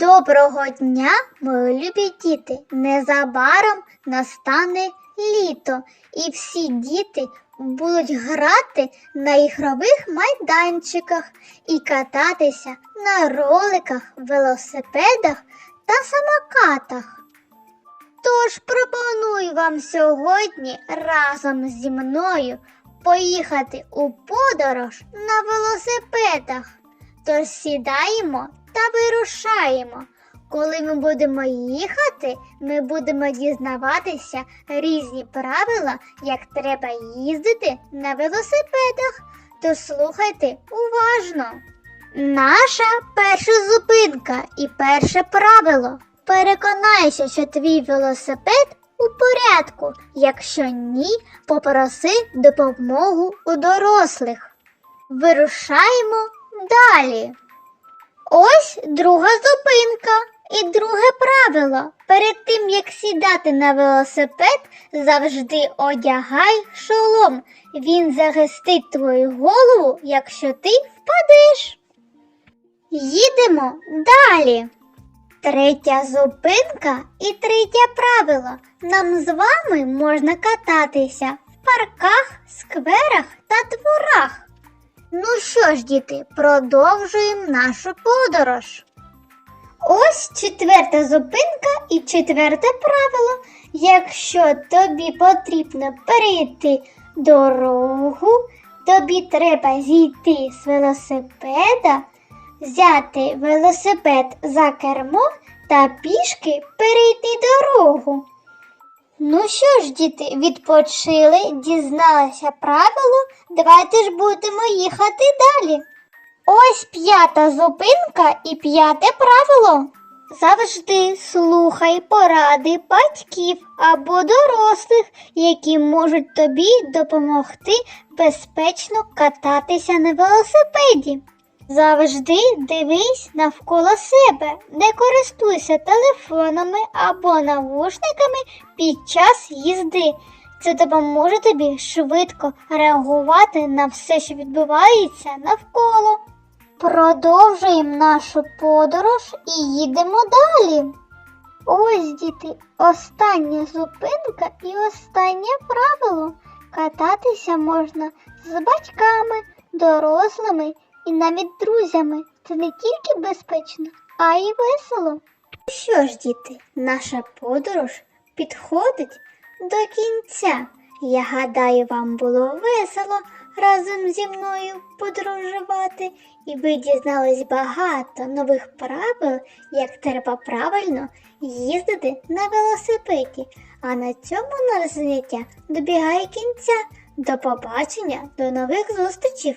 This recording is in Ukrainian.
Доброго дня, мої любі діти! Незабаром настане літо, і всі діти будуть грати на ігрових майданчиках і кататися на роликах, велосипедах та самокатах. Тож пропоную вам сьогодні разом зі мною поїхати у подорож на велосипедах. Тож сідаємо та вирушаємо. Коли ми будемо їхати, ми будемо дізнаватися різні правила, як треба їздити на велосипедах. То слухайте уважно. Наша перша зупинка і перше правило. Переконайся, що твій велосипед у порядку. Якщо ні, попроси допомогу у дорослих. Вирушаємо далі. Ось друга зупинка. І друге правило. Перед тим як сідати на велосипед, завжди одягай шолом. Він захистить твою голову, якщо ти впадеш. Їдемо далі. Третя зупинка і третє правило. Нам з вами можна кататися в парках, скверах та дворах. Ну що ж, діти, продовжуємо нашу подорож. Ось четверта зупинка і четверте правило. Якщо тобі потрібно перейти дорогу, тобі треба зійти з велосипеда, взяти велосипед за кермо та пішки перейти дорогу. Ну що ж, діти, відпочили, дізналися правило, давайте ж будемо їхати далі. Ось п'ята зупинка і п'яте правило. Завжди слухай поради батьків або дорослих, які можуть тобі допомогти безпечно кататися на велосипеді. Завжди дивись навколо себе, не користуйся телефонами або навушниками під час їзди. Це допоможе тобі швидко реагувати на все, що відбувається навколо. Продовжуємо нашу подорож і їдемо далі. Ось, діти, остання зупинка і останнє правило. Кататися можна з батьками, дорослими і навіть друзями. Це не тільки безпечно, а й весело. Що ж, діти, наша подорож підходить до кінця. Я гадаю, вам було весело разом зі мною подорожувати, і ви дізнались багато нових правил, як треба правильно їздити на велосипеді. А на цьому наше заняття добігає кінця. До побачення, до нових зустрічей!